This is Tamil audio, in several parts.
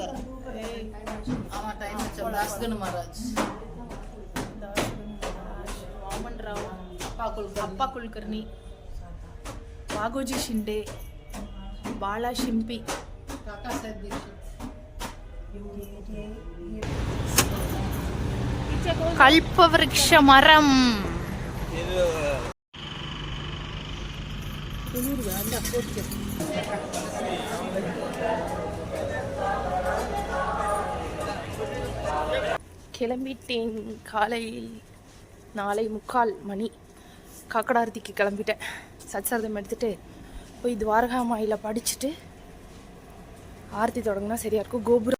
నమస్కారం ఆమె కుల్కర్ణి. అప్పా బాగోజీ షిండే బాలా షింపి. కల్పవృక్ష మరం Olur ben. கிளம்பிட்டேன். காலையில் நாளை முக்கால் மணி. காக்கடார்த்திக்கு கிளம்பிட்டேன். சச்சரதம் எடுத்துட்டு போய் துவாரகா மாயில் படிச்சுட்டு ஆர்த்தி தொடங்கினா சரியாக இருக்கும். கோபுரம்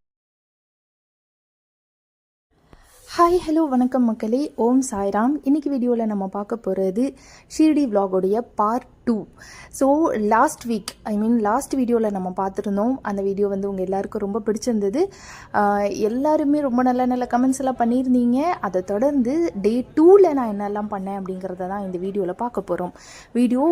ஹாய் ஹலோ வணக்கம் மக்களே. ஓம் சாய்ராம். இன்னைக்கு வீடியோவில் நம்ம பார்க்க போகிறது Shirdi விலாகோடைய part two so last week I mean last வீடியோவில் நம்ம பார்த்துருந்தோம். அந்த வீடியோ வந்து உங்கள் எல்லாருக்கும் ரொம்ப பிடிச்சிருந்தது. எல்லாருமே ரொம்ப நல்ல நல்ல கமெண்ட்ஸ் எல்லாம் பண்ணியிருந்தீங்க. அதை தொடர்ந்து டே டூவில் நான் என்னெல்லாம் பண்ணேன் அப்படிங்கிறத தான் இந்த வீடியோவில் பார்க்க போகிறோம் வீடியோ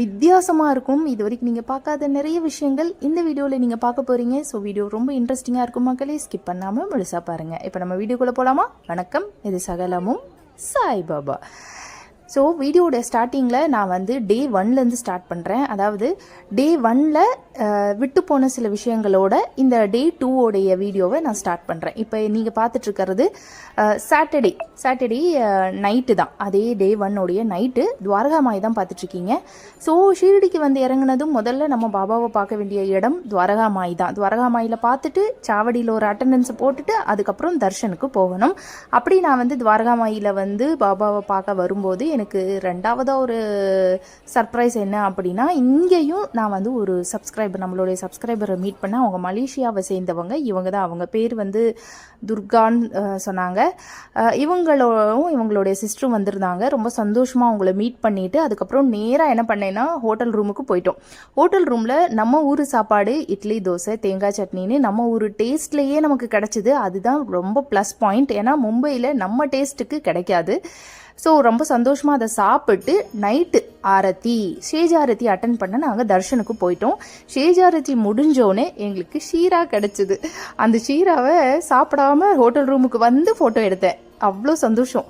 வித்தியாசமாக இருக்கும். இது வரைக்கும் நீங்கள் பார்க்காத நிறைய விஷயங்கள் இந்த வீடியோவில் நீங்கள் பார்க்க போகிறீங்க ஸோ வீடியோ ரொம்ப இன்ட்ரெஸ்டிங்காக இருக்கும் மக்களே. ஸ்கிப் பண்ணாமல் முழுசாக பாருங்கள் இப்போ நம்ம வீடியோக்குள்ளே போகலாமா வணக்கம். இது சகலமும் சாய்பாபா. ஸோ வீடியோட ஸ்டார்டிங்கில் நான் வந்து டே ஒன்லேருந்து ஸ்டார்ட் பண்ணுறேன் அதாவது டே ஒனில் விட்டு போன சில விஷயங்களோட இந்த டே டூவோடைய வீடியோவை நான் ஸ்டார்ட் பண்ணுறேன் இப்போ நீங்கள் பார்த்துட்ருக்கிறது சாட்டர்டே சாட்டர்டே நைட்டு தான். அதே டே ஒன்னுடைய நைட்டு துவாரகாமாய் தான் பார்த்துட்ருக்கீங்க ஸோ ஷீரடிக்கு வந்து இறங்குனதும் முதல்ல நம்ம பாபாவை பார்க்க வேண்டிய இடம் துவாரகாமாய் தான். துவாரகாமாயில் பார்த்துட்டு சாவடியில் ஒரு அட்டண்டன்ஸை போட்டுட்டு அதுக்கப்புறம் தர்ஷனுக்கு போகணும். அப்படி நான் வந்து துவாரகாமாயில் வந்து பாபாவை பார்க்க வரும்போது எனக்கு ரெண்டாவதாக ஒரு சர்ப்ரைஸ் என்ன அப்படின்னா இங்கேயும் நான் வந்து ஒரு சப்ஸ்கிரைபர் நம்மளுடைய சப்ஸ்கிரைபரை மீட் பண்ண அவங்க மலேசியாவை சேர்ந்தவங்க. இவங்க தான் அவங்க பேர் வந்து துர்கான்னு சொன்னாங்க. இவங்களும் இவங்களுடைய சிஸ்டரும் வந்திருந்தாங்க. ரொம்ப சந்தோஷமாக அவங்கள மீட் பண்ணிட்டு அதுக்கப்புறம் நேராக என்ன பண்ணேன்னா ஹோட்டல் ரூமுக்கு போயிட்டோம். ஹோட்டல் ரூமில் நம்ம ஊர் சாப்பாடு இட்லி தோசை தேங்காய் சட்னின்னு நம்ம ஊர் டேஸ்ட்லேயே நமக்கு கிடைச்சிது. அதுதான் ரொம்ப ப்ளஸ் பாயிண்ட் ஏன்னா மும்பையில் நம்ம டேஸ்ட்டுக்கு கிடைக்காது. ஸோ ரொம்ப சந்தோஷமாக அதை சாப்பிட்டு நைட்டு ஆரத்தி ஸ்ரீஜாரதி அட்டன் பண்ண நாங்கள் தர்ஷனுக்கு போயிட்டோம். ஸ்ரீஜாரதி முடிஞ்சோடனே எங்களுக்கு ஷீரா கிடச்சிது. அந்த ஷீராவை சாப்பிடாம ஹோட்டல் ரூமுக்கு வந்து ஃபோட்டோ எடுத்தேன். அவ்வளோ சந்தோஷம்.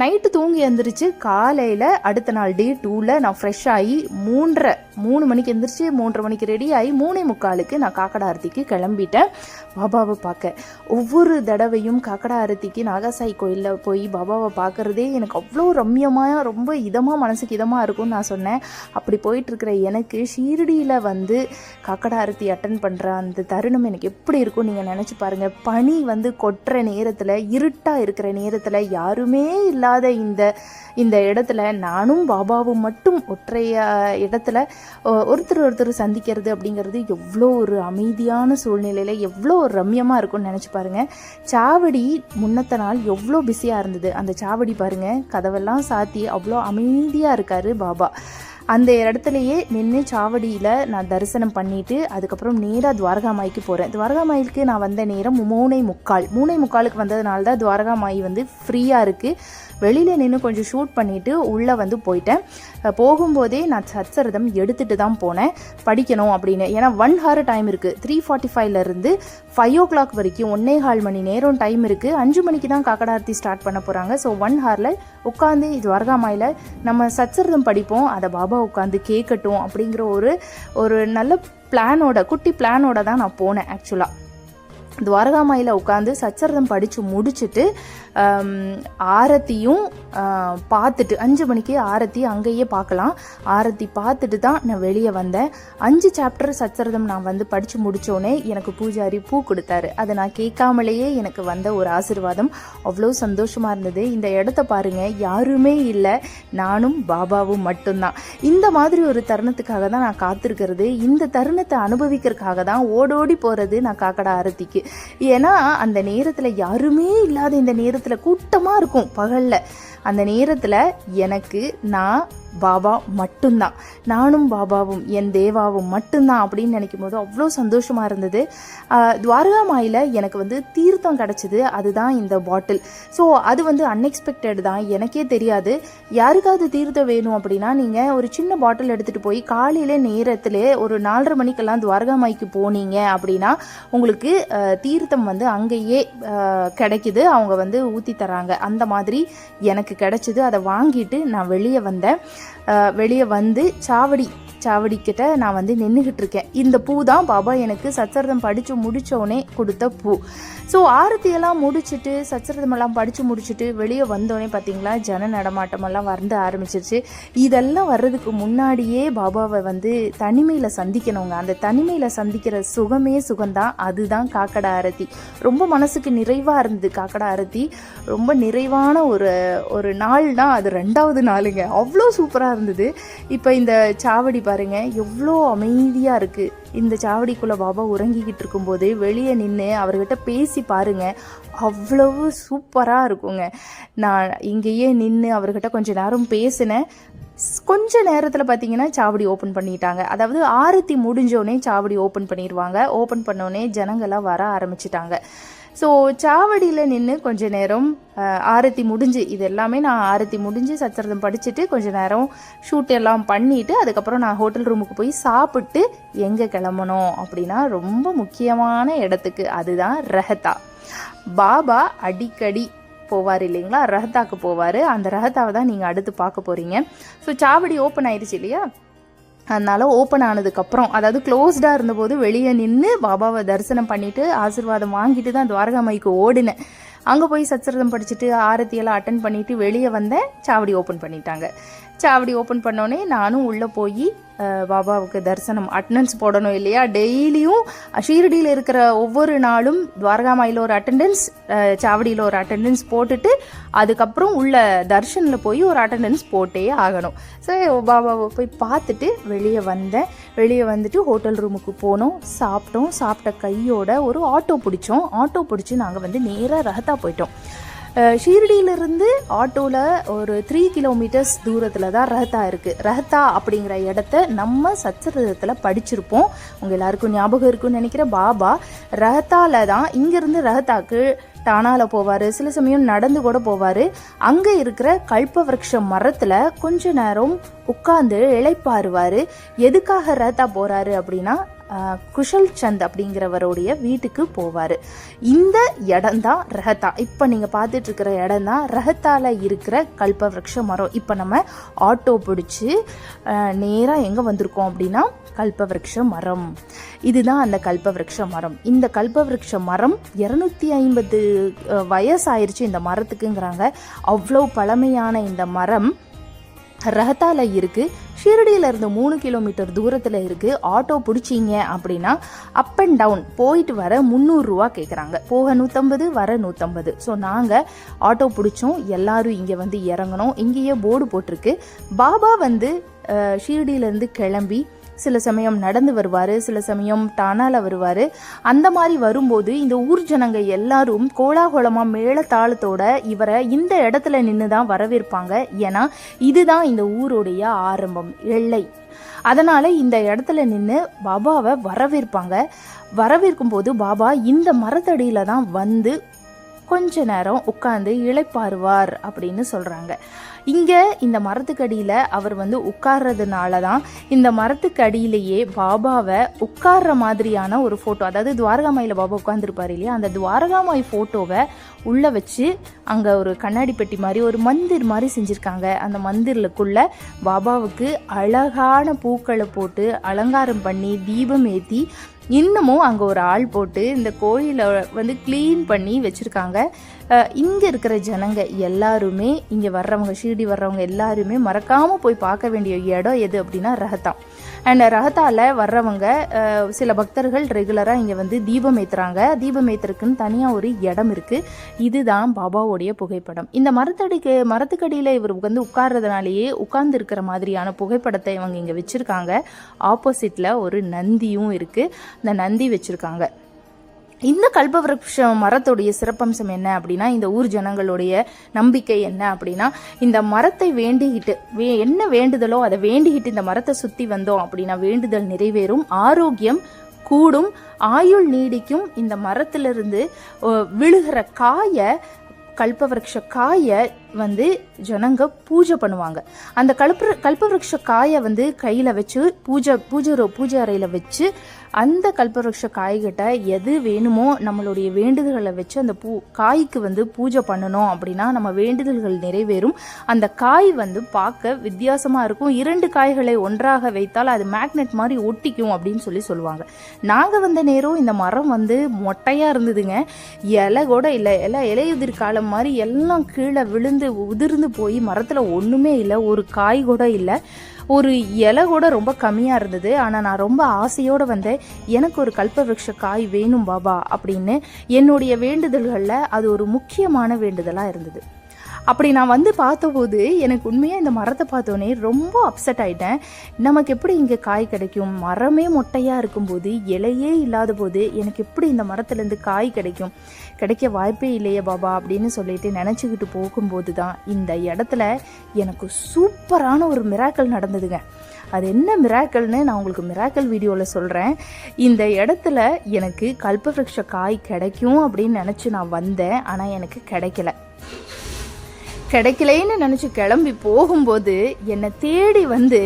நைட்டு தூங்கி எழுந்திரிச்சு காலையில் அடுத்த நாள் டே டூவில் நான் ஃப்ரெஷ் ஆகி மூன்றரை மூணு மணிக்கு எந்திரிச்சு மூன்றரை மணிக்கு ரெடி ஆகி மூணே முக்காலுக்கு நான் காக்கடா ஆரத்திக்கு கிளம்பிட்டேன். பாபாவை பார்க்க. ஒவ்வொரு தடவையும் காக்கடா ஆரத்திக்கு நாகசாய் கோயிலில் போய் பாபாவை பார்க்குறதே எனக்கு அவ்வளோ ரம்யமாக ரொம்ப இதமாக மனசுக்கு இதமாக இருக்கும்னு நான் சொன்னேன். அப்படி போயிட்டுருக்கிற எனக்கு ஷீரடியில் வந்து காக்கடா ஆரத்தி அட்டன் பண்ணுற அந்த தருணம் எனக்கு எப்படி இருக்கும் நீங்கள் நினச்சி பாருங்கள் பனி வந்து கொட்டுற நேரத்தில் இருட்டாக இருக்கிற நேரத்தில் யாருமே இல்லாத இந்த இந்த இடத்துல நானும் பாபாவும் மட்டும் ஒற்றைய இடத்துல ஒருத்தர் ஒருத்தர் சந்திக்கிறது அப்படிங்கிறது எவ்வளோ ஒரு அமைதியான சூழ்நிலையில் எவ்வளோ ஒரு ரம்யமாக இருக்கும்னு நினச்சி பாருங்க. சாவடி முன்னத்த நாள் எவ்வளோ பிஸியாக இருந்தது. அந்த சாவடி பாருங்கள் கதவெல்லாம் சாத்தி அவ்வளோ அமைதியாக இருக்காரு பாபா. அந்த இடத்துலையே நின்று சாவடியில் நான் தரிசனம் பண்ணிவிட்டு அதுக்கப்புறம் நேராக துவாரகா மாய்க்கு போகிறேன் துவாரகா மாய்க்கு நான் வந்த நேரம் மூணை முக்கால். மூணை முக்காலுக்கு வந்ததுனால தான் துவாரகாமாய் வந்து ஃப்ரீயாக இருக்குது வெளியில் நின்று கொஞ்சம் ஷூட் பண்ணிவிட்டு உள்ளே வந்து போயிட்டேன். போகும்போதே நான் சத்சரதம் எடுத்துகிட்டு தான் போனேன். படிக்கணும் அப்படின்னு. ஏன்னா ஒன் ஹவர் டைம் இருக்குது த்ரீ ஃபார்ட்டி ஃபைவ்லேருந்து ஃபைவ் ஓ கிளாக் வரைக்கும் ஒன்னே கால் மணி நேரம் டைம் இருக்குது அஞ்சு மணிக்கு தான் காக்கடார்த்தி ஸ்டார்ட் பண்ண போகிறாங்க ஸோ ஒன் ஹவரில் உட்காந்து இது வரகாமாயில் நம்ம சத்சரதம் படிப்போம். அதை பாபா உட்காந்து கேட்கட்டும் அப்படிங்கிற ஒரு ஒரு நல்ல பிளானோட குட்டி பிளானோட தான் நான் போனேன் ஆக்சுவலாக துவாரகாமாயில் உட்காந்து சச்சரதம் படித்து முடிச்சுட்டு ஆரத்தியும் பார்த்துட்டு அஞ்சு மணிக்கு ஆரத்தி அங்கேயே பார்க்கலாம். ஆரத்தி பார்த்துட்டு தான் நான் வெளியே வந்தேன். அஞ்சு சாப்டர் சச்சரதம் நான் வந்து படித்து முடித்தோடனே எனக்கு பூஜாரி பூ கொடுத்தாரு. அதை நான் கேட்காமலேயே எனக்கு வந்த ஒரு ஆசீர்வாதம். அவ்வளோ சந்தோஷமாக இருந்தது. இந்த இடத்த பாருங்கள் யாருமே இல்லை. நானும் பாபாவும் மட்டும்தான். இந்த மாதிரி ஒரு தருணத்துக்காக தான் நான் காத்திருக்கிறது. இந்த தருணத்தை அனுபவிக்கிறதுக்காக தான் ஓடோடி போகிறது நான் காக்கடா ஆரத்திக்கு. ஏன்னா அந்த நேரத்தில் யாருமே இல்லாத இந்த நேரத்தில் கூட்டமாக இருக்கும் பகலில். அந்த நேரத்தில் எனக்கு நான் பாபா மட்டும்தான். நானும் பாபாவும் என் தேவாவும் மட்டும்தான் அப்படின்னு நினைக்கும் போது அவ்வளோ சந்தோஷமாக இருந்தது. துவாரகா மாயில் எனக்கு வந்து தீர்த்தம் கிடச்சிது. அதுதான் இந்த பாட்டில். ஸோ அது வந்து அன்எக்ஸ்பெக்டட் தான். எனக்கே தெரியாது. யாருக்காவது தீர்த்தம் வேணும் அப்படின்னா நீங்கள் ஒரு சின்ன பாட்டில் எடுத்துகிட்டு போய் காலையில் நேரத்தில் ஒரு நாலரை மணிக்கெல்லாம் துவாரகா மாய்க்கு போனீங்க அப்படின்னா உங்களுக்கு தீர்த்தம் வந்து அங்கேயே கிடைக்குது. அவங்க வந்து ஊற்றி தராங்க. அந்த மாதிரி எனக்கு கிடச்சிது. அதை வாங்கிட்டு நான் வெளியே வந்தேன். வெளியே வந்து சாவடி சாவடிக்கிட்ட நான் வந்து நின்றுக்கிட்டு இருக்கேன் இந்த பூ தான் பாபா எனக்கு சச்சரதம் படித்து முடித்தோடனே கொடுத்த பூ. ஸோ ஆரத்தியெல்லாம் முடிச்சுட்டு சச்சரதமெல்லாம் படித்து முடிச்சுட்டு வெளியே வந்தோடனே பார்த்தீங்களா ஜன நடமாட்டமெல்லாம் வந்து ஆரம்பிச்சிருச்சு. இதெல்லாம் வர்றதுக்கு முன்னாடியே பாபாவை வந்து தனிமையில் சந்திக்கணுங்க. அந்த தனிமையில் சந்திக்கிற சுகமே சுகம்தான். அதுதான் காக்கடா ஆரத்தி. ரொம்ப மனசுக்கு நிறைவாக இருந்தது காக்கடா ஆரத்தி. ரொம்ப நிறைவான ஒரு ஒரு நாள்னா அது ரெண்டாவது நாளுங்க. அவ்வளோ சூப்பராக இருந்தது. இப்போ இந்த சாவடி பாருங்க எவ்வளோ அமைதியாக இருக்குது இந்த சாவடிக்குள்ளே பாபா உறங்கிக்கிட்டு இருக்கும்போது வெளியே நின்று அவர்கிட்ட பேசி பாருங்க அவ்வளவு சூப்பராக இருக்குங்க. நான் இங்கேயே நின்று அவர்கிட்ட கொஞ்ச நேரம் பேசினேன். ஸ்- கொஞ்ச நேரத்தில் பார்த்தீங்கன்னா சாவடி ஓப்பன் பண்ணிட்டாங்க. அதாவது ஆரத்தி முடிஞ்சோடனே சாவடி ஓப்பன் பண்ணிடுவாங்க ஓப்பன் பண்ணோடனே ஜனங்களாக வர ஆரம்பிச்சிட்டாங்க. ஸோ சாவடியில் நின்று கொஞ்ச நேரம் ஆரத்தி முடிஞ்சு இது எல்லாமே நான் ஆரத்தி முடிஞ்சு சச்சரதம் படிச்சுட்டு கொஞ்ச நேரம் ஷூட் எல்லாம் பண்ணிட்டு அதுக்கப்புறம் நான் ஹோட்டல் ரூமுக்கு போய் சாப்பிட்டு எங்கே கிளம்பணும் அப்படின்னா ரொம்ப முக்கியமான இடத்துக்கு அதுதான் ரஹத்தா பாபா அடிக்கடி போவார் இல்லைங்களா? ரஹத்தாக்கு போவார். அந்த ரஹத்தாவை தான் நீங்கள் அடுத்து பார்க்க போகிறீங்க ஸோ சாவடி ஓப்பன் ஆயிடுச்சு இல்லையா? அதனால் ஓப்பன் ஆனதுக்கப்புறம் அதாவது க்ளோஸ்டாக இருந்தபோது வெளியே நின்று பாபாவை தரிசனம் பண்ணிவிட்டு ஆசிர்வாதம் வாங்கிட்டு தான் துவாரகாமைக்கு ஓடினேன். அங்கே போய் சச்சரதம் படிச்சுட்டு ஆரத்தியெல்லாம் அட்டன் பண்ணிவிட்டு வெளியே வந்தேன். சாவடி ஓப்பன் பண்ணிட்டாங்க. சாவடி ஓப்பன் பண்ணோடனே நானும் உள்ளே போய் பாபாவுக்கு தரிசனம் அட்டண்டன்ஸ் போடணும் இல்லையா? டெய்லியும் ஷீரடியில் இருக்கிற ஒவ்வொரு நாளும் துவாரகாமாயில் ஒரு அட்டெண்டன்ஸ் சாவடியில் ஒரு அட்டெண்டன்ஸ் போட்டுட்டு அதுக்கப்புறம் உள்ள தர்ஷனில் போய் ஒரு அட்டண்டன்ஸ் போட்டே ஆகணும். ஸோ பாபாவை போய் பார்த்துட்டு வெளியே வந்தேன். வெளியே வந்துட்டு ஹோட்டல் ரூமுக்கு போனோம் சாப்பிட்டோம். சாப்பிட்ட கையோட ஒரு ஆட்டோ பிடிச்சோம். ஆட்டோ பிடிச்சி நாங்கள் வந்து நேராக ரஹத்தா போயிட்டோம். ஷீரடியிலிருந்து ஆட்டோவில் ஒரு த்ரீ கிலோமீட்டர்ஸ் தூரத்தில் தான் ரஹத்தா இருக்குது ரஹத்தா அப்படிங்கிற இடத்த நம்ம சச்சரிதத்தில் படிச்சிருப்போம். உங்கள் எல்லாருக்கும் ஞாபகம் இருக்குன்னு நினைக்கிற பாபா ரஹத்தால தான் இங்கேருந்து ரஹத்தாக்கு டானால போவார். சில சமயம் நடந்து கூட போவார். அங்கே இருக்கிற கல்பவருஷ மரத்தில் கொஞ்ச நேரம் உட்காந்து இளைப்பாருவார் எதுக்காக ரஹத்தா போகிறாரு அப்படின்னா குஷல் சந்த் அப்படிங்கிறவருடைய வீட்டுக்கு போவார். இந்த இடம் தான் ரஹத்தா. இப்போ நீங்கள் பார்த்துட்டு இருக்கிற இடம் தான் ரஹத்தால இருக்கிற கல்பவருஷ மரம். இப்போ நம்ம ஆட்டோ பிடிச்சி நேராக எங்கே வந்திருக்கோம் அப்படின்னா கல்பவருஷ மரம். இதுதான் அந்த கல்பவருஷ மரம். இந்த கல்பவருஷ மரம் இரநூத்தி ஐம்பது வயசாயிருச்சு இந்த மரத்துக்குங்கிறாங்க. அவ்வளோ பழமையான இந்த மரம் ரஹத்தால இருக்குது ஷிரடியிலேருந்து மூணு கிலோமீட்டர் தூரத்தில் இருக்குது ஆட்டோ பிடிச்சிங்க அப்படின்னா அப் அண்ட் டவுன் போயிட்டு வர முந்நூறுரூவா கேட்குறாங்க போக நூற்றம்பது வர நூற்றம்பது ஸோ நாங்கள் ஆட்டோ பிடிச்சோம். எல்லாரும் இங்கே வந்து இறங்கணும் இங்கேயே போர்டு போட்டிருக்கு. பாபா வந்து ஷீரடியிலேருந்து கிளம்பி சில சமயம் நடந்து வருவார் சில சமயம் டானால வருவார். அந்த மாதிரி வரும்போது இந்த ஊர் ஜனங்க எல்லாரும் கோலாகோலமாக மேளத்தாளத்தோட இவரை இந்த இடத்துல நின்று தான் வரவேற்பாங்க. ஏன்னா இதுதான் இந்த ஊருடைய ஆரம்பம் எல்லை. அதனால் இந்த இடத்துல நின்று பாபாவை வரவேற்பாங்க. வரவேற்கும் போது பாபா இந்த மரத்தடியில் தான் வந்து கொஞ்ச நேரம் உட்காந்து இழைப்பாருவார் அப்படின்னு சொல்கிறாங்க இங்கே இந்த மரத்துக்கடியில் அவர் வந்து உட்கார்றதுனால தான் இந்த மரத்துக்கடியிலேயே பாபாவை உட்கார்ற மாதிரியான ஒரு ஃபோட்டோ அதாவது துவாரகாமாயில் பாபா உட்காந்துருப்பாரு இல்லையா? அந்த துவாரகாமாய் ஃபோட்டோவை உள்ளே வச்சு அங்கே ஒரு கண்ணாடி பெட்டி மாதிரி ஒரு மந்திர் மாதிரி செஞ்சுருக்காங்க. அந்த மந்திர்லுக்குள்ள பாபாவுக்கு அழகான பூக்களை போட்டு அலங்காரம் பண்ணி தீபம் ஏற்றி இன்னமும் அங்கே ஒரு ஆள் போட்டு இந்த கோயிலை வந்து க்ளீன் பண்ணி வச்சுருக்காங்க. இங்கே இருக்கிற ஜனங்க எல்லாருமே இங்கே வர்றவங்க ஷீரடி வர்றவங்க எல்லாருமே மறக்காமல் போய் பார்க்க வேண்டிய இடம் எது அப்படின்னா ரஹத்தா அண்ட் ரஹத்தால வர்றவங்க சில பக்தர்கள் ரெகுலராக இங்கே வந்து தீபம் ஏற்றுறாங்க தீபம் ஏற்றுறதுக்குன்னு தனியாக ஒரு இடம் இருக்குது இதுதான் பாபாவோடைய புகைப்படம். இந்த மரத்தடிக்கு மரத்துக்கடியில் இவர் வந்து உட்கார்றதுனாலேயே உட்கார்ந்து இருக்கிற மாதிரியான புகைப்படத்தை இவங்க இங்கே வச்சுருக்காங்க. ஆப்போசிட்டில் ஒரு நந்தியும் இருக்குது இந்த நந்தி வச்சுருக்காங்க. இந்த கல்பவருஷ மரத்துடைய சிறப்பம்சம் என்ன அப்படின்னா இந்த ஊர் ஜனங்களுடைய நம்பிக்கை என்ன அப்படின்னா இந்த மரத்தை வேண்டிக்கிட்டு வே என்ன வேண்டுதலோ அதை வேண்டிக்கிட்டு இந்த மரத்தை சுற்றி வந்தோம் அப்படின்னா வேண்டுதல் நிறைவேறும் ஆரோக்கியம் கூடும் ஆயுள் நீடிக்கும். இந்த மரத்திலிருந்து விழுகிற காயை கல்பவருஷ காயை வந்து ஜனங்க பூஜை பண்ணுவாங்க. அந்த கல்ப கல்பவருஷ காயை வந்து கையில் வச்சு பூஜை பூஜை பூஜை அறையில் வச்சு அந்த கல்பவருஷ காய்கிட்ட எது வேணுமோ நம்மளுடைய வேண்டுதல்களை வச்சு அந்த பூ காய்க்கு வந்து பூஜை பண்ணணும் அப்படின்னா நம்ம வேண்டுதல்கள் நிறைவேறும். அந்த காய் வந்து பார்க்க வித்தியாசமாக இருக்கும். இரண்டு காய்களை ஒன்றாக வைத்தால் அது மேக்னெட் மாதிரி ஒட்டிக்கும் அப்படின்னு சொல்லி சொல்லுவாங்க. நாங்கள் வந்த நேரம் இந்த மரம் வந்து மொட்டையாக இருந்ததுங்க. இலை கூட இல்லை. எல்லாம் இலையுதிர் காலம் மாதிரி எல்லாம் கீழே விழுந்து உதிர்ந்து போய் மரத்தில் ஒன்றுமே இல்லை ஒரு காய் கூட இல்லை. ஒரு இலை கூட ரொம்ப கம்மியாக இருந்தது. ஆனால் நான் ரொம்ப ஆசையோடு வந்தேன் எனக்கு ஒரு கல்பவருஷ காய் வேணும் பாபா அப்படின்னு. என்னுடைய வேண்டுதல்களில் அது ஒரு முக்கியமான வேண்டுதலாக இருந்தது. அப்படி நான் வந்து பார்த்தபோது எனக்கு உண்மையாக இந்த மரத்தை பார்த்தோன்னே ரொம்ப அப்செட் ஆயிட்டேன். நமக்கு எப்படி இங்கே காய் கிடைக்கும்? மரமே மொட்டையாக இருக்கும்போது இலையே இல்லாத போது எனக்கு எப்படி இந்த மரத்துலேருந்து காய் கிடைக்கும்? கிடைக்க வாய்ப்பே இல்லையே பாபா அப்படின்னு சொல்லிட்டு நினச்சிக்கிட்டு போகும்போது தான் இந்த இடத்துல எனக்கு சூப்பரான ஒரு மிராக்கல் நடந்ததுங்க. அது என்ன மிராக்கல்னு நான் உங்களுக்கு மிராக்கல் வீடியோவில் சொல்கிறேன் இந்த இடத்துல எனக்கு கல்பவருஷ காய் கிடைக்கும் அப்படின்னு நினச்சி நான் வந்தேன். ஆனால் எனக்கு கிடைக்கல. கிடைக்கலேன்னு நினச்சி கிளம்பி போகும்போது என்னை தேடி வந்து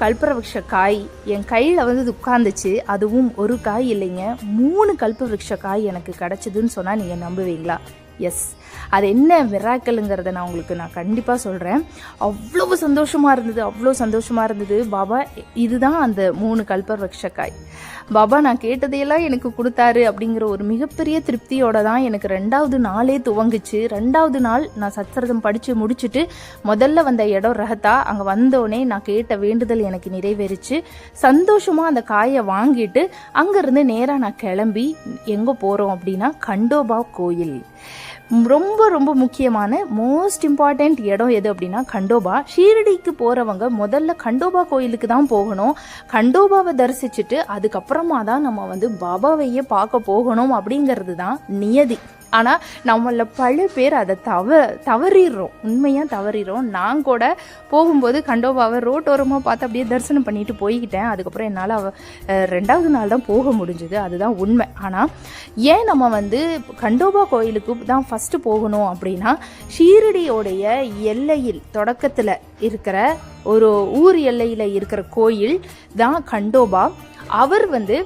கல்பவருஷ காய் என் கையில் வந்து இது உட்காந்துச்சு அதுவும் ஒரு காய் இல்லைங்க. மூணு கல்பவருஷ காய் எனக்கு கிடச்சிதுன்னு சொன்னால் நீங்கள் நம்புவீங்களா? எஸ் அது என்ன மிராக்கலுங்கிறத நான் உங்களுக்கு நான் கண்டிப்பாக சொல்கிறேன் அவ்வளவு சந்தோஷமாக இருந்தது அவ்வளோ சந்தோஷமாக இருந்தது. பாபா இதுதான் அந்த மூணு கல்பவருஷ காய். பாபா நான் கேட்டதையெல்லாம் எனக்கு கொடுத்தாரு அப்படிங்கிற ஒரு மிகப்பெரிய திருப்தியோட தான் எனக்கு ரெண்டாவது நாளே துவங்குச்சு. ரெண்டாவது நாள் நான் சத்ரதம் படித்து முடிச்சுட்டு முதல்ல வந்த இடம் ரகத்தா. அங்கே வந்தோடனே நான் கேட்ட வேண்டுதல் எனக்கு நிறைவேறிச்சு. சந்தோஷமாக அந்த காயை வாங்கிட்டு அங்கேருந்து நேராக நான் கிளம்பி எங்கே போகிறோம் அப்படின்னா கண்டோபா கோயில். ரொம்ப ரொம்ப முக்கியமான மோஸ்ட் இம்பார்ட்டண்ட் இடம் எது அப்படின்னா கண்டோபா. ஷீரடிக்கு போகிறவங்க முதல்ல கண்டோபா கோயிலுக்கு தான் போகணும். கண்டோபாவை தரிசிச்சுட்டு அதுக்கப்புறமா தான் நம்ம வந்து பாபாவையே பார்க்க போகணும் அப்படிங்கிறது தான் நியதி. ஆனால் நம்மள பல பேர் அதை தவ தவறிடுறோம். உண்மையாக தவறிடுறோம். நான் கூட போகும்போது கண்டோபாவை ரோட்டோரமாக பார்த்து அப்படியே தரிசனம் பண்ணிட்டு போய்கிட்டேன் அதுக்கப்புறம் என்னால் அவ ரெண்டாவது நாள் தான் போக முடிஞ்சுது. அதுதான் உண்மை. ஆனால் ஏன் நம்ம வந்து கண்டோபா கோயிலுக்கு தான் ஃபஸ்ட்டு போகணும் அப்படின்னா ஷீரடியோடைய எல்லையில் தொடக்கத்தில் இருக்கிற ஒரு ஊர் எல்லையில் இருக்கிற கோயில் தான் கண்டோபா அவர் வந்து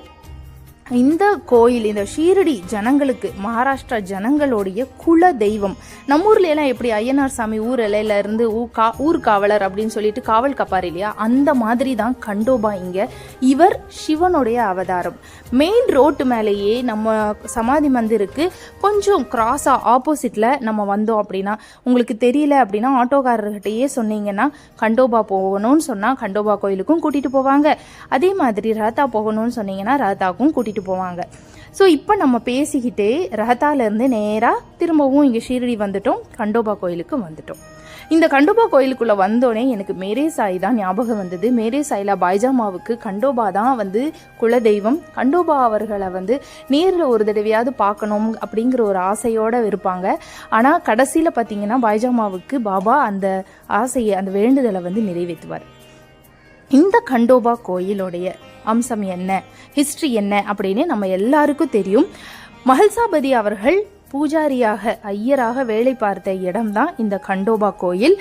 இந்த கோயில் இந்த ஷீரடி ஜனங்களுக்கு மகாராஷ்டிரா ஜனங்களுடைய குல தெய்வம். நம்ம ஊர்ல எல்லாம் எப்படி ஐயனார் சாமி ஊர் எல்லையில இருந்து ஊ கா ஊர் காவலர் அப்படின்னு சொல்லிட்டு காவல் கப்பார் இல்லையா? அந்த மாதிரி தான் கண்டோபா இங்க. இவர் சிவனுடைய அவதாரம். மெயின் ரோட்டு மேலேயே நம்ம சமாதி மந்திருக்கு கொஞ்சம் கிராஸா ஆப்போசிட்ல நம்ம வந்தோம் அப்படின்னா உங்களுக்கு தெரியல அப்படின்னா ஆட்டோக்காரர்கிட்டயே சொன்னீங்கன்னா கண்டோபா போகணும்னு சொன்னா கண்டோபா கோயிலுக்கும் கூட்டிட்டு போவாங்க. அதே மாதிரி ரதா போகணும்னு சொன்னீங்கன்னா ரதாக்கும் கூட்டிட்டு போவாங்க. ஸோ இப்போ நம்ம பேசிக்கிட்டே ரஹத்தாலேருந்து நேராக திரும்பவும் இங்கே ஷீரடி வந்துட்டோம். கண்டோபா கோயிலுக்கு வந்துட்டோம். இந்த கண்டோபா கோயிலுக்குள்ளே வந்தோடனே எனக்கு மேரே சாய் தான் ஞாபகம் வந்தது. மேரே சாய்லா பாய்ஜாமாவுக்கு கண்டோபா தான் வந்து குலதெய்வம். கண்டோபா அவர்களை வந்து நேரில் ஒரு தடவையாவது பார்க்கணும் அப்படிங்கிற ஒரு ஆசையோடு இருப்பாங்க. ஆனால் கடைசியில் பார்த்தீங்கன்னா பாய்ஜாமாவுக்கு பாபா அந்த ஆசையை அந்த வேண்டுதலை வந்து நிறைவேற்றுவார். இந்த கண்டோபா கோயிலுடைய அம்சம் என்ன? ஹிஸ்ட்ரி என்ன? அப்படின்னு நம்ம எல்லாருக்கும் தெரியும். மஹல்சாபதி அவர்கள் பூஜாரியாக ஐயராக வேலை பார்த்த இடம்தான் இந்த கண்டோபா கோயில்.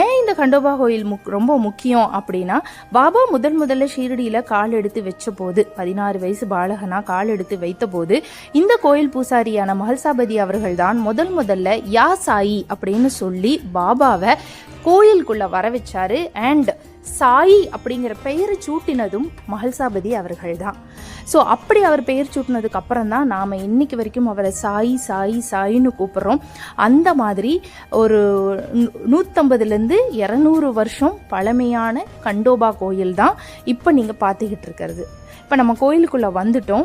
ஏன் இந்த கண்டோபா கோயில் முக் ரொம்ப முக்கியம் அப்படின்னா பாபா முதன் முதல்ல ஷீரடியில் கால் எடுத்து வச்ச போது பதினாறு வயசு பாலகனா கால் எடுத்து வைத்த போது இந்த கோயில் பூசாரியான மஹல்சாபதி அவர்கள் தான் முதல் முதல்ல யா சாயி அப்படின்னு சொல்லி பாபாவை கோயிலுக்குள்ள வர வச்சாரு. அண்ட் சாயி அப்படிங்கிற பெயரை சூட்டினதும் மகள்சாபதி அவர்கள் தான் ஸோ அப்படி அவர் பெயர் சூட்டினதுக்கு அப்புறம் தான் நாம் இன்னைக்கு வரைக்கும் அவரை சாயி சாயி சாயின்னு கூப்பிட்றோம். அந்த மாதிரி ஒரு நூற்றம்பதுலேருந்து இரநூறு வருஷம் பழமையான கண்டோபா கோயில் தான் இப்போ நீங்கள் பார்த்துக்கிட்டு இருக்கிறது. இப்போ நம்ம கோயிலுக்குள்ளே வந்துட்டோம்.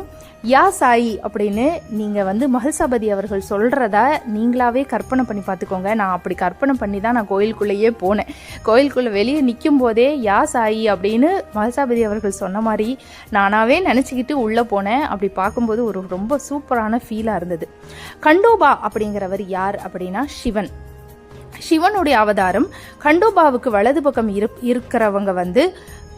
யா சாயி அப்படின்னு நீங்கள் வந்து மகள்சாபதி அவர்கள் சொல்கிறத நீங்களாவே கற்பனை பண்ணி பார்த்துக்கோங்க. நான் அப்படி கற்பனை பண்ணி தான் நான் கோயிலுக்குள்ளேயே போனேன். கோயிலுக்குள்ளே வெளியே நிற்கும் போதே யா சாயி அப்படின்னு மகள்சாபதி அவர்கள் சொன்ன மாதிரி நானாகவே நினச்சிக்கிட்டு உள்ளே போனேன். அப்படி பார்க்கும்போது ஒரு ரொம்ப சூப்பரான ஃபீலாக இருந்தது. கண்டோபா அப்படிங்கிறவர் யார் அப்படின்னா சிவன். சிவனுடைய அவதாரம் கண்டோபாவுக்கு வலது பக்கம் இரு இருக்கிறவங்க வந்து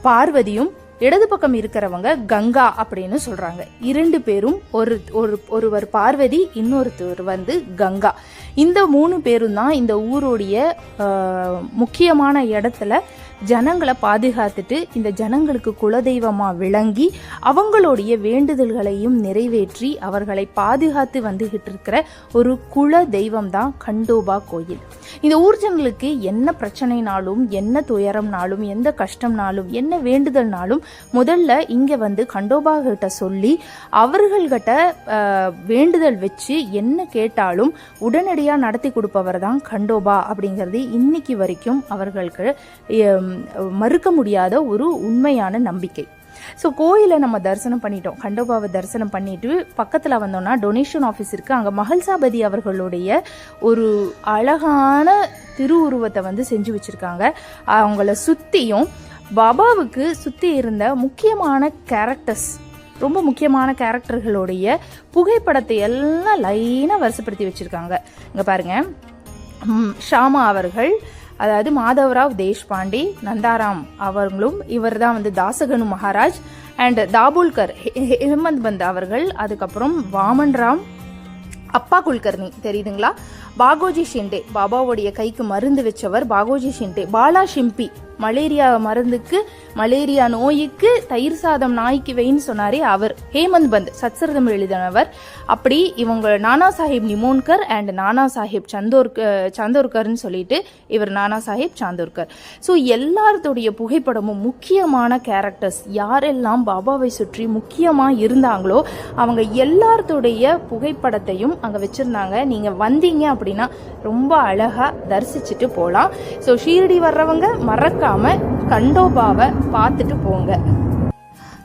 பார்வதியும் இடது பக்கம் இருக்கிறவங்க கங்கா அப்படின்னு சொல்றாங்க. இரண்டு பேரும் ஒரு ஒரு ஒருவர் பார்வதி இன்னொருத்தர் வந்து கங்கா. இந்த மூணு பேரும் தான் இந்த ஊருடைய ஆஹ், முக்கியமான இடத்துல ஜனங்களை பாதுகாத்துட்டு இந்த ஜனங்களுக்கு குலதெய்வமாக விளங்கி அவங்களுடைய வேண்டுதல்களையும் நிறைவேற்றி அவர்களை பாதுகாத்து வந்துகிட்டு இருக்கிற ஒரு குல தெய்வம் தான் கண்டோபா கோயில். இந்த ஊர் ஜனங்களுக்கு என்ன பிரச்சனைனாலும் என்ன துயரம்னாலும் எந்த கஷ்டம்னாலும் என்ன வேண்டுதல்னாலும் முதல்ல இங்கே வந்து கண்டோபா கிட்ட சொல்லி அவர்கள்கிட்ட வேண்டுதல் வச்சு என்ன கேட்டாலும் உடனடியாக நடத்தி கொடுப்பவர் தான் கண்டோபா அப்படிங்கிறது இன்னைக்கு வரைக்கும் அவர்களுக்கு மறுக்க முடியாத ஒரு உண்மையான நம்பிக்கை. ஸோ கோயிலை நம்ம தரிசனம் பண்ணிட்டோம். கண்டோபாவை தரிசனம் பண்ணிட்டு பக்கத்தில் வந்தோம்னா டொனேஷன் ஆஃபீஸ் இருக்குது அங்கே மகள்சாபதி அவர்களுடைய ஒரு அழகான திருவுருவத்தை வந்து செஞ்சு வச்சுருக்காங்க. அவங்கள சுற்றியும் பாபாவுக்கு சுற்றி இருந்த முக்கியமான கேரக்டர்ஸ் ரொம்ப முக்கியமான கேரக்டர்களுடைய புகைப்படத்தை எல்லாம் லைனாக வரிசைப்படுத்தி வச்சுருக்காங்க. இங்கே பாருங்கள் ஷாமா அவர்கள் அதாவது மாதவராவ் தேஷ்பாண்டே நந்தாராம் அவர்களும் இவர் தான் வந்து தாசகனு மகாராஜ் அண்ட் தாபூல்கர் ஹேமந்த் பந்த் அவர்கள் அதுக்கப்புறம் வாமன் ராம் அப்பா குல்கர்னி தெரியுதுங்களா? பாகோஜி ஷிண்டே பாபாவுடைய கைக்கு மருந்து வச்சவர் பாகோஜி ஷிண்டே பாலா ஷிம்பி மலேரியா மருந்துக்கு மலேரியா நோய்க்கு தயிர் சாதம் நாய்க்கு வெயின்னு சொன்னாரே அவர். ஹேமந்த் பந்த் சச்சரிதம் எழுதினவர். அப்படி இவங்க நானா சாஹிப் நிமோன்கர் அண்ட் நானா சாஹிப் சந்தோர்க சந்தோர்கர்னு சொல்லிட்டு இவர் நானா சாஹிப் சாந்தோர்கர். ஸோ எல்லாருடைய புகைப்படமும் முக்கியமான கேரக்டர்ஸ் யாரெல்லாம் பாபாவை சுற்றி முக்கியமாக இருந்தாங்களோ அவங்க எல்லாத்துடைய புகைப்படத்தையும் அங்கே வச்சுருந்தாங்க. நீங்கள் வந்தீங்க அப்படின்னா ரொம்ப அழகாக தரிசிச்சுட்டு போகலாம் ஸோ ஷீரடி வர்றவங்க மறக்காம கண்டோபாவை பார்த்துட்டு போங்க.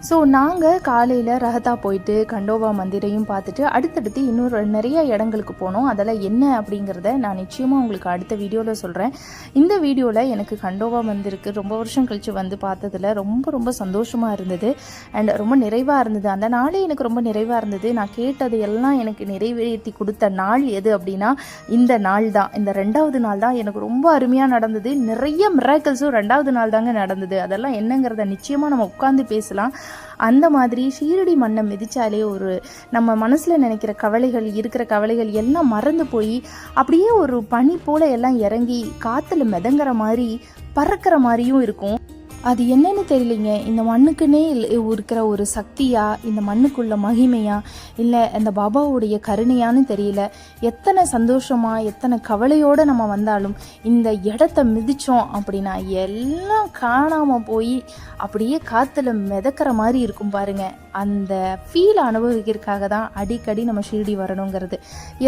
ஸோ நாங்கள் காலையில் ரஹதா போயிட்டு கண்டோபா மந்திரையும் பார்த்துட்டு அடுத்தடுத்து இன்னொரு நிறைய இடங்களுக்கு போனோம். அதெல்லாம் என்ன அப்படிங்கிறத நான் நிச்சயமாக உங்களுக்கு அடுத்த வீடியோவில் சொல்கிறேன் இந்த வீடியோவில் எனக்கு கண்டோபா மந்திருக்கு ரொம்ப வருஷம் கழித்து வந்து பார்த்ததுல ரொம்ப ரொம்ப சந்தோஷமாக இருந்தது. அண்ட் ரொம்ப நிறைவாக இருந்தது. அந்த நாளே எனக்கு ரொம்ப நிறைவாக இருந்தது. நான் கேட்டது எல்லாம் எனக்கு நிறைவேற்றி கொடுத்த நாள் எது அப்படின்னா இந்த நாள் தான். இந்த ரெண்டாவது நாள் தான் எனக்கு ரொம்ப அருமையாக நடந்தது. நிறைய மிராக்கல்ஸும் ரெண்டாவது நாள் தாங்க நடந்தது. அதெல்லாம் என்னங்கிறத நிச்சயமாக நம்ம உட்காந்து பேசலாம். அந்த மாதிரி ஷீரடி மண்ணை மிதிச்சாலே ஒரு நம்ம மனசில் நினைக்கிற கவலைகள் இருக்கிற கவலைகள் எல்லாம் மறந்து போய் அப்படியே ஒரு பனி போல எல்லாம் இறங்கி காற்றுல மிதங்குற மாதிரி பறக்கிற மாதிரியும் இருக்கும். அது என்னன்னு தெரியலைங்க. இந்த மண்ணுக்குன்னே இல்- இருக்கிற ஒரு சக்தியா இந்த மண்ணுக்குள்ள மகிமையா இல்லை அந்த பாபாவுடைய கருணையான்னு தெரியல. எத்தனை சந்தோஷமா எத்தனை கவலையோடு நம்ம வந்தாலும் இந்த இடத்த மிதித்தோம் அப்படின்னா எல்லாம் காணாமல் போய் அப்படியே காற்றுல மிதக்கிற மாதிரி இருக்கும் பாருங்கள் அந்த ஃபீல் அனுபவிக்கிறதுக்காக தான் அடிக்கடி நம்ம ஷீரடி வரணுங்கிறது.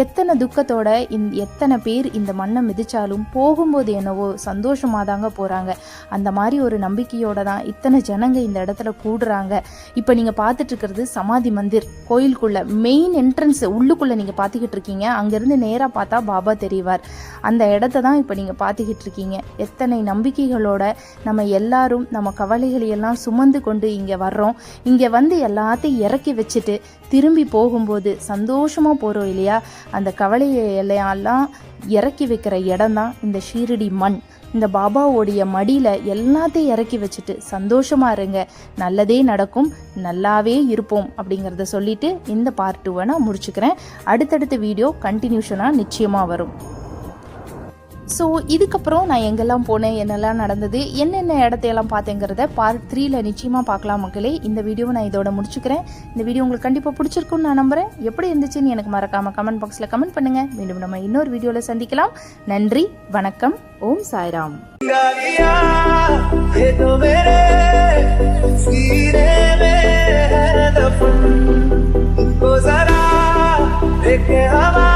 எத்தனை துக்கத்தோட இந் எத்தனை பேர் இந்த மண்ணை மிதித்தாலும் போகும்போது என்னவோ சந்தோஷமாக தாங்க போகிறாங்க அந்த மாதிரி ஒரு நம்பிக்கையோட தான் இத்தனை ஜனங்க இந்த இடத்துல கூடுறாங்க. இப்போ நீங்கள் பார்த்துட்ருக்கிறது சமாதி மந்திர் கோயிலுக்குள்ளே மெயின் என்ட்ரன்ஸ் உள்ளுக்குள்ளே நீங்கள் பார்த்துக்கிட்டு இருக்கீங்க. அங்கேருந்து நேராக பார்த்தா பாபா தெரிவார். அந்த இடத்த தான் இப்போ நீங்கள் பார்த்துக்கிட்டு இருக்கீங்க. எத்தனை நம்பிக்கைகளோட நம்ம எல்லாரும் நம்ம கவலைகளையெல்லாம் சுமந்து கொண்டு இங்கே வர்றோம். இங்கே வந்து எல்லாத்தையும் இறக்கி வச்சுட்டு திரும்பி போகும்போது சந்தோஷமாக போகிறோம் இல்லையா? அந்த கவலையை எல்லாம் இறக்கி வைக்கிற இடம் தான் இந்த ஷீரடி மண். இந்த பாபாவோடைய மடியில் எல்லாத்தையும் இறக்கி வச்சுட்டு சந்தோஷமாக இருங்க. நல்லதே நடக்கும். நல்லாவே இருப்போம் அப்படிங்கிறத சொல்லிட்டு இந்த பார்ட் டூவை நான் முடிச்சுக்கிறேன். அடுத்தடுத்த வீடியோ கண்டினியூஷனாக நிச்சயமாக வரும். ஸோ இதுக்கப்புறம் நான் எங்கெல்லாம் போனேன் என்னெல்லாம் நடந்தது என்னென்ன இடத்தையெல்லாம் பார்த்தேங்கிறத பார்ட் த்ரீல நிச்சயமாக பார்க்கலாம் மக்களே இந்த வீடியோவை நான் இதோட முடிச்சுக்கிறேன் இந்த வீடியோ உங்களுக்கு கண்டிப்பாக பிடிச்சிருக்கும்னு நான் நம்புறேன் எப்படி இருந்துச்சுன்னு எனக்கு மறக்காம கமெண்ட் பாக்ஸில் கமெண்ட் பண்ணுங்க மீண்டும் நம்ம இன்னொரு வீடியோவில் சந்திக்கலாம் நன்றி வணக்கம் ஓம் சாய்ராம் गया ये तो मेरे सीने में है दफन को जरा देखे हवा